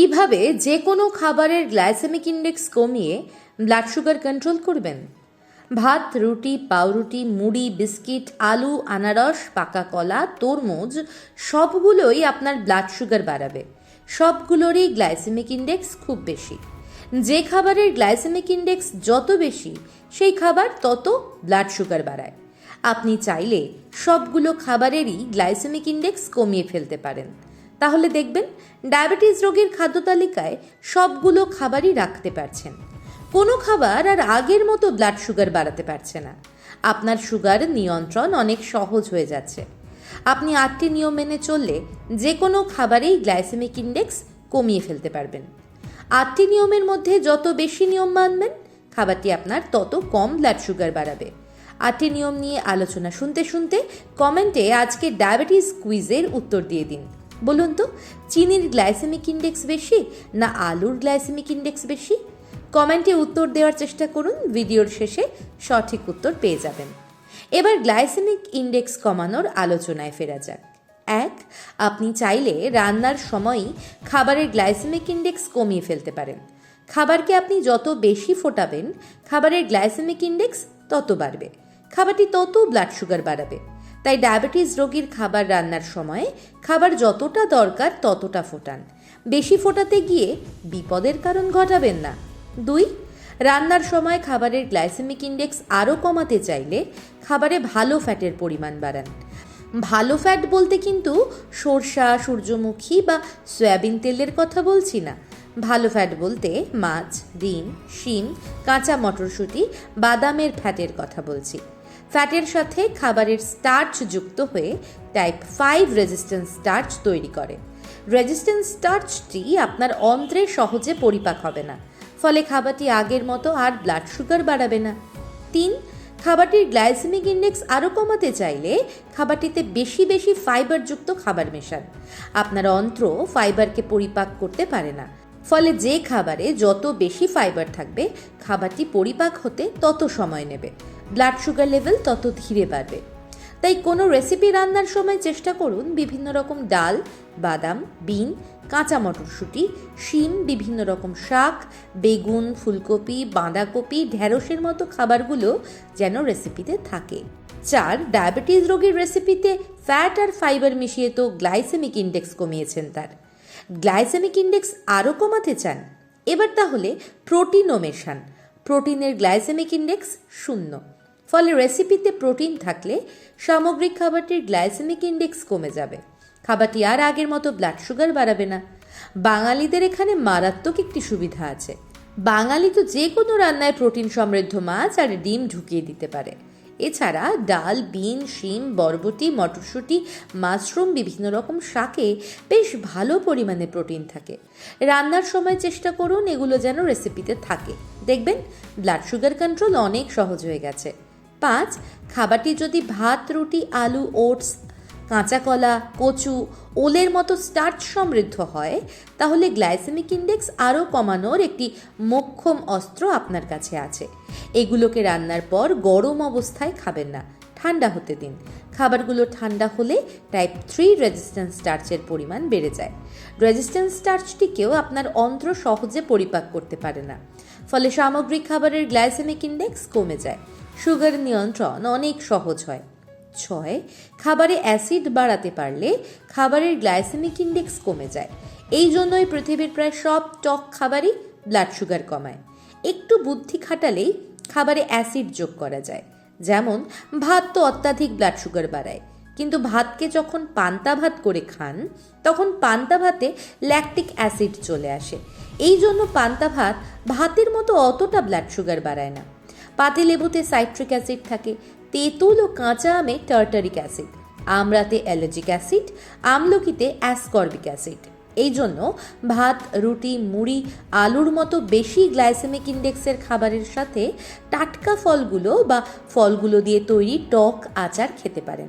কীভাবে যে কোনো খাবারের গ্লাইসেমিক ইন্ডেক্স কমিয়ে ব্লাড সুগার কন্ট্রোল করবেন? ভাত, রুটি, পাউরুটি, মুড়ি, বিস্কিট, আলু, আনারস, পাকা কলা, তরমুজ, সবগুলোই আপনার ব্লাড সুগার বাড়াবে। সবগুলোরই গ্লাইসেমিক ইন্ডেক্স খুব বেশি। যে খাবারের গ্লাইসেমিক ইন্ডেক্স যত বেশি, সেই খাবার তত ব্লাড সুগার বাড়ায়। আপনি চাইলে সবগুলো খাবারেরই গ্লাইসেমিক ইন্ডেক্স কমিয়ে ফেলতে পারেন। তাহলে দেখবেন, ডায়াবেটিস রোগীর খাদ্য তালিকায় সবগুলো খাবারই রাখতে পারছেন। কোনো খাবার আর আগের মতো ব্লাড সুগার বাড়াতে পারছে না। আপনার সুগার নিয়ন্ত্রণ অনেক সহজ হয়ে যাচ্ছে। আপনি আটটি নিয়ম মেনে চললে যে কোনো খাবারেই গ্লাইসেমিক ইন্ডেক্স কমিয়ে ফেলতে পারবেন। আটটি নিয়মের মধ্যে যত বেশি নিয়ম মানবেন, খাবারটি আপনার তত কম ব্লাড সুগার বাড়াবে। আটটি নিয়ম নিয়ে আলোচনা শুনতে শুনতে কমেন্টে আজকে ডায়াবেটিস কুইজের উত্তর দিয়ে দিন। বলুন তো, চিনির গ্লাইসেমিক ইন্ডেক্স বেশি না আলুর গ্লাইসেমিক ইন্ডেক্স বেশি? কমেন্টে উত্তর দেওয়ার চেষ্টা করুন, ভিডিওর শেষে সঠিক উত্তর পেয়ে যাবেন। এবার গ্লাইসেমিক ইন্ডেক্স কমানোর আলোচনায় ফেরা যাক। এক, আপনি চাইলে রান্নার সময়ই খাবারের গ্লাইসেমিক ইন্ডেক্স কমিয়ে ফেলতে পারেন। খাবারকে আপনি যত বেশি ফোটাবেন, খাবারের গ্লাইসেমিক ইন্ডেক্স তত বাড়বে। খাবারটি তত ব্লাড সুগার বাড়াবে। তাই ডায়াবেটিস রোগীর খাবার রান্নার সময় খাবার যতটা দরকার ততটা ফোটান। বেশি ফোটাতে গিয়ে বিপদের কারণ ঘটাবেন না। দুই, রান্নার সময় খাবারের গ্লাইসেমিক ইন্ডেক্স আরও কমাতে চাইলে খাবারে ভালো ফ্যাটের পরিমাণ বাড়ান। ভালো ফ্যাট বলতে কিন্তু সরষা, সূর্যমুখী বা সয়াবিন তেলের কথা বলছি না। ভালো ফ্যাট বলতে মাছ, ডিম, শিম, কাঁচা মটরশুঁটি, বাদামের ফ্যাটের কথা বলছি। ফ্যাটের সাথে খাবারের স্টার্চ যুক্ত হয়ে টাইপ ফাইভ রেজিস্ট্যান্স স্টার্চ তৈরি করে। রেজিস্ট্যান্স স্টার্চটি আপনার অন্ত্রে সহজে পরিপাক হবে না। ফলে খাবারটি আগের মতো আর ব্লাড সুগার বাড়াবে না। তিন, খাবারটির গ্লাইসেমিক ইন্ডেক্স আরও কমাতে চাইলে খাবারটিতে বেশি বেশি ফাইবারযুক্ত খাবার মেশান। আপনার অন্ত্র ফাইবারকে পরিপাক করতে পারে না। ফলে যে খাবারে যত বেশি ফাইবার থাকবে, খাবারটি পরিপাক হতে তত সময় নেবে। ব্লাড সুগার লেভেল তত ধীরে বাড়বে। তাই কোনো রেসিপি রান্নার সময় চেষ্টা করুন বিভিন্ন রকম ডাল, বাদাম, বিন, কাঁচা মটরশুঁটি, শিম, বিভিন্ন রকম শাক, বেগুন, ফুলকপি, বাঁধাকপি ঢ্যাঁড়সের মতো খাবারগুলো যেন রেসিপিতে থাকে। চার ডায়াবেটিস রোগীর রেসিপিতে ফ্যাট আর ফাইবার মিশিয়ে তো গ্লাইসেমিক ইন্ডেক্স কমিয়েছেন তার। গ্লাইসেমিক ইন্ডেক্স আরও কমাতে চান। এবার তাহলে প্রোটিনও মেশান প্রোটিনের গ্লাইসেমিক ইন্ডেক্স শূন্য। ফলে রেসিপিতে প্রোটিন থাকলে সামগ্রিক খাবারটির গ্লাইসেমিক ইন্ডেক্স কমে যাবে। খাবারটি আর আগের মতো ব্লাড সুগার বাড়াবে না। বাঙালিদের এখানে মারাত্মক একটি সুবিধা আছে। বাঙালি তো যে কোনো রান্নায় প্রোটিন সমৃদ্ধ মাছ আর ডিম ঢুকিয়ে দিতে পারে। এছাড়া ডাল, বিন, শিম, বরবটি, মটরশুঁটি, মাশরুম, বিভিন্ন রকম শাকে বেশ ভালো পরিমাণে প্রোটিন থাকে। রান্নার সময় চেষ্টা করুন এগুলো যেন রেসিপিতে থাকে। দেখবেন ব্লাড সুগার কন্ট্রোল অনেক সহজ হয়ে গেছে। পাঁচ, খাবারটি যদি ভাত, রুটি, আলু ওটস কাঁচা কলা কচু, ওলের মতো স্টার্চ সমৃদ্ধ হয়, তাহলে গ্লাইসেমিক ইন্ডেক্স আরও কমানোর একটি মোক্ষম অস্ত্র আপনার কাছে আছে। এগুলোকে রান্নার পর গরম অবস্থায় খাবেন না, ঠান্ডা হতে দিন। খাবারগুলো ঠান্ডা হলে টাইপ থ্রি রেজিস্ট্যান্স স্টার্চের পরিমাণ বেড়ে যায়। রেজিস্ট্যান্স স্টার্চটিকেও আপনার অন্ত্র সহজে পরিপাক করতে পারে না, ফলে সামগ্রিক খাবারের গ্লাইসেমিক ইন্ডেক্স কমে যায়। সুগার নিয়ন্ত্রণ অনেক সহজ হয়। ছয়, খাবারে অ্যাসিড বাড়াতে পারলে খাবারের গ্লাইসেমিক ইন্ডেক্স কমে যায়। এই জন্যই পৃথিবীর প্রায় সব টক খাবারই ব্লাড সুগার কমায়। একটু বুদ্ধি খাটালেই খাবারে অ্যাসিড যোগ করা যায়। যেমন, ভাত তো অত্যাধিক ব্লাড সুগার বাড়ায়। কিন্তু ভাতকে যখন পান্তা ভাত করে খান, তখন পান্তা ভাতে ল্যাকটিক অ্যাসিড চলে আসে। এই জন্য পান্তা ভাত ভাতের মতো অতটা ব্লাড সুগার বাড়ায় না। পাতিলেবুতে সাইট্রিক অ্যাসিড থাকে। তেঁতুল ও কাঁচা আমে টার্টারিক অ্যাসিড। আমরাতে অ্যালার্জিক অ্যাসিড, আমলকিতে অ্যাসকর্বিক অ্যাসিড। এই জন্য ভাত, রুটি, মুড়ি, আলুর মতো বেশি গ্লাইসেমিক ইন্ডেক্সের খাবারের সাথে টাটকা ফলগুলো বা ফলগুলো দিয়ে তৈরি টক আচার খেতে পারেন।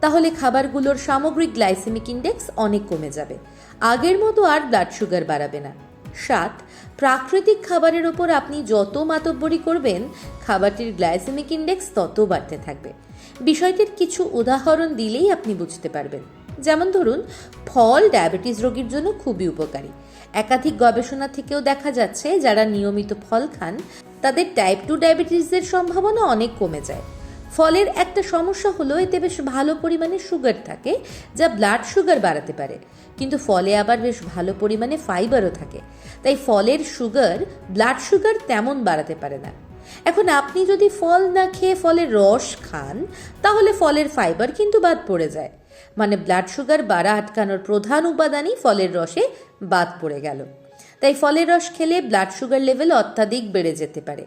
তাহলে খাবারগুলোর সামগ্রিক গ্লাইসেমিক ইন্ডেক্স অনেক কমে যাবে। আগের মতো আর ব্লাড সুগার বাড়াবে না। সাত, প্রাকৃতিক খাবারের ওপর আপনি যত মাতব্বরি করবেন, খাবারটির গ্লাইসেমিক ইন্ডেক্স তত বাড়তে থাকবে। বিষয়টির কিছু উদাহরণ দিলেই আপনি বুঝতে পারবেন। যেমন ধরুন, ফল ডায়াবেটিস রোগীর জন্য খুবই উপকারী। একাধিক গবেষণা থেকেও দেখা যাচ্ছে, যারা নিয়মিত ফল খান, তাদের টাইপ টু ডায়াবেটিসের সম্ভাবনা অনেক কমে যায়। ফলের একটা সমস্যা হলো এতে বেশ ভালো পরিমাণে সুগার থাকে, যা ব্লাড সুগার বাড়াতে পারে। কিন্তু ফলে আবার বেশ ভালো পরিমাণে ফাইবারও থাকে। তাই ফলের সুগার ব্লাড সুগার তেমন বাড়াতে পারে না। এখন আপনি যদি ফল না খেয়ে ফলের রস খান, তাহলে ফলের ফাইবার কিন্তু বাদ পড়ে যায়। মানে ব্লাড সুগার বাড়া আটকানোর প্রধান উপাদানই ফলের রসে বাদ পড়ে গেল। তাই ফলের রস খেলে ব্লাড সুগার লেভেল অত্যাধিক বেড়ে যেতে পারে।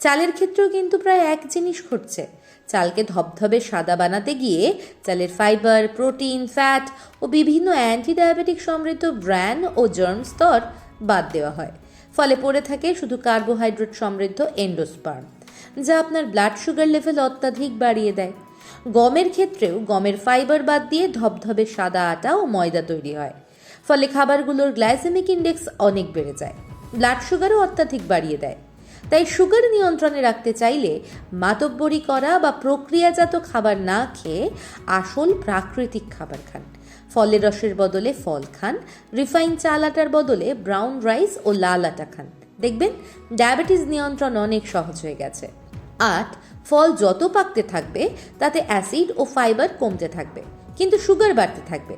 চালের ক্ষেত্রেও কিন্তু প্রায় এক জিনিস ঘটছে। চালকে ধবধবে সাদা বানাতে গিয়ে চালের ফাইবার প্রোটিন ফ্যাট ও বিভিন্ন অ্যান্টি ডায়াবেটিক সমৃদ্ধ ব্র্যান ও জার্ম স্তর বাদ দেওয়া হয়। ফলে পড়ে থাকে শুধু কার্বোহাইড্রেট সমৃদ্ধ এন্ডোস্পার্ম যা আপনার ব্লাড সুগার লেভেল অত্যাধিক বাড়িয়ে দেয়। গমের ক্ষেত্রেও গমের ফাইবার বাদ দিয়ে ধবধবে সাদা আটা ও ময়দা তৈরি হয়। ফলে খাবারগুলোর গ্লাইসেমিক ইন্ডেক্স অনেক বেড়ে যায়। ব্লাড সুগারও অত্যাধিক বাড়িয়ে দেয়। তাই সুগার নিয়ন্ত্রণে রাখতে চাইলে মাতব্বরি করা বা প্রক্রিয়াজাত খাবার না খেয়ে আসল প্রাকৃতিক খাবার খান। ফলের রসের বদলে ফল খান, রিফাইন চাল আটার বদলে ব্রাউন রাইস ও লাল আটা খান। দেখবেন, ডায়াবেটিস নিয়ন্ত্রণ অনেক সহজ হয়ে গেছে। আট ফল যত পাকতে থাকবে, তাতে অ্যাসিড ও ফাইবার কমতে থাকবে, কিন্তু সুগার বাড়তে থাকবে।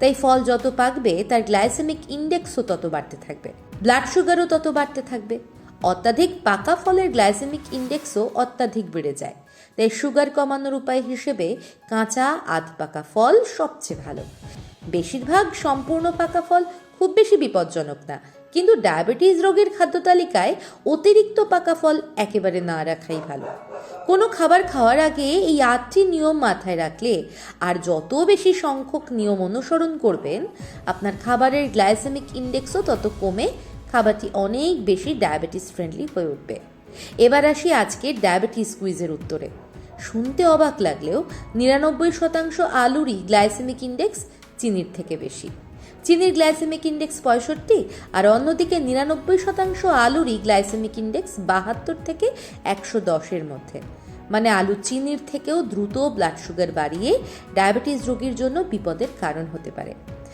তাই ফল যত পাকবে, তার গ্লাইসেমিক ইন্ডেক্সও তত বাড়তে থাকবে, ব্লাড সুগারও তত বাড়তে থাকবে। অত্যাধিক পাকা ফলের গ্লাইসেমিক ইন্ডেক্সও অত্যাধিক বেড়ে যায়। তাই সুগার কমানোর উপায় হিসেবে কাঁচা, আধ পাকা ফল সবচেয়ে ভালো। বেশিরভাগ সম্পূর্ণ পাকা ফল খুব বেশি বিপজ্জনক না, কিন্তু ডায়াবেটিস রোগের খাদ্য তালিকায় অতিরিক্ত পাকা ফল একেবারে না রাখাই ভালো। কোনো খাবার খাওয়ার আগে এই আটটি নিয়ম মাথায় রাখলে আর যত বেশি সংখ্যক নিয়ম অনুসরণ করবেন, আপনার খাবারের গ্লাইসেমিক ইন্ডেক্সও তত কমে খাবারটি অনেক বেশি ডায়াবেটিস ফ্রেন্ডলি হয়ে উঠবে। এবার আসি আজকের ডায়াবেটিস কুইজের উত্তরে। শুনতে অবাক লাগলেও নিরানব্বই শতাংশ আলুরই গ্লাইসেমিক ইন্ডেক্স চিনির থেকে বেশি। চিনির গ্লাইসেমিক ইন্ডেক্স পঁয়ষট্টি আর অন্যদিকে নিরানব্বই শতাংশ আলুরই গ্লাইসেমিক ইন্ডেক্স বাহাত্তর থেকে একশো দশের মধ্যে। মানে আলু চিনির থেকেও দ্রুত ব্লাড সুগার বাড়িয়ে ডায়াবেটিস রোগীর জন্য বিপদের কারণ হতে পারে।